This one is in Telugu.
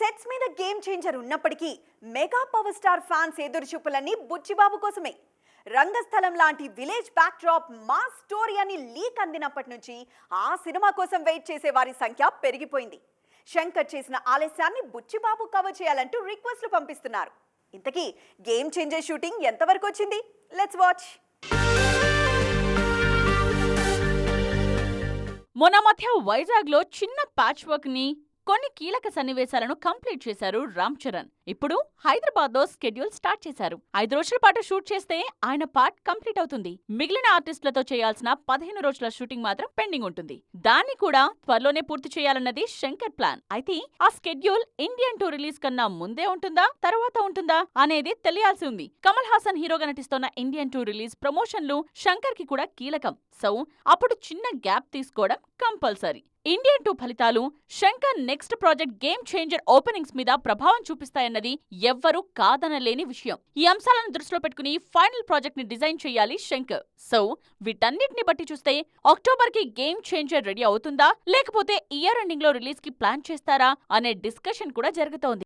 సెట్స్ మీద గేమ్ చేంజర్ ఉన్నప్పటికీ మెగా పవర్ స్టార్ ఫ్యాన్స్ ఎదురుచూపులన్నీ బుచ్చిబాబు కోసమే. రంగస్థలం లాంటి విలేజ్ బ్యాక్ డ్రాప్ మా స్టోరీ అని లీక్ అందినప్పటి నుంచి ఆ సినిమా కోసం వెయిట్ చేసే వారి సంఖ్య పెరిగిపోయింది. శంకర్ చేసిన ఆలస్యాన్ని బుచ్చిబాబు కవర్ చేయాలంటూ రిక్వెస్ట్లు పంపిస్తున్నారు. ఇంతకీ గేమ్ చేంజర్ షూటింగ్ ఎంతవరకు వచ్చింది? లెట్స్ వాచ్ మొన్న మధ్య వైజాగ్లో చిన్న ప్యాచ్ వర్క్ని కొన్ని కీలక సన్నివేశాలను కంప్లీట్ చేశారు రామ్ చరణ్. ఇప్పుడు హైదరాబాద్లో స్కెడ్యూల్ స్టార్ట్ చేశారు. ఐదు రోజుల పాటు షూట్ చేస్తే ఆయన పార్ట్ కంప్లీట్ అవుతుంది. మిగిలిన ఆర్టిస్టులతో చేయాల్సిన పదిహేను రోజుల షూటింగ్ మాత్రం పెండింగ్ ఉంటుంది. దాన్ని కూడా త్వరలోనే పూర్తి చేయాలన్నది శంకర్ ప్లాన్. అయితే ఆ స్కెడ్యూల్ ఇండియన్ టూ రిలీజ్ కన్నా ముందే ఉంటుందా తర్వాత ఉంటుందా అనేది తెలియాల్సి ఉంది. కమల్ హాసన్ హీరోగా నటిస్తోన్న ఇండియన్ టూ రిలీజ్ ప్రమోషన్లు శంకర్కి కూడా కీలకం. సో అప్పుడు చిన్న గ్యాప్ తీసుకోవడం కంపల్సరీ. ఇండియన్ టూ ఫలితాలు Shankar next project game changer openings మీద ప్రభావం చూపిస్తాయన్నది ఎవ్వరూ కాదనలేని విషయం. ఈ అంశాలను దృష్టిలో పెట్టుకుని ఫైనల్ ప్రాజెక్ట్ని డిజైన్ చేయాలి శంకర్. సో వీటన్నిటిని బట్టి చూస్తే అక్టోబర్కి గేమ్ చేంజర్ రెడీ అవుతుందా? లేకపోతే ఇయర్ ఎండింగ్లో రిలీజ్కి ప్లాన్ చేస్తారా? అనే డిస్కషన్ కూడా జరుగుతోంది.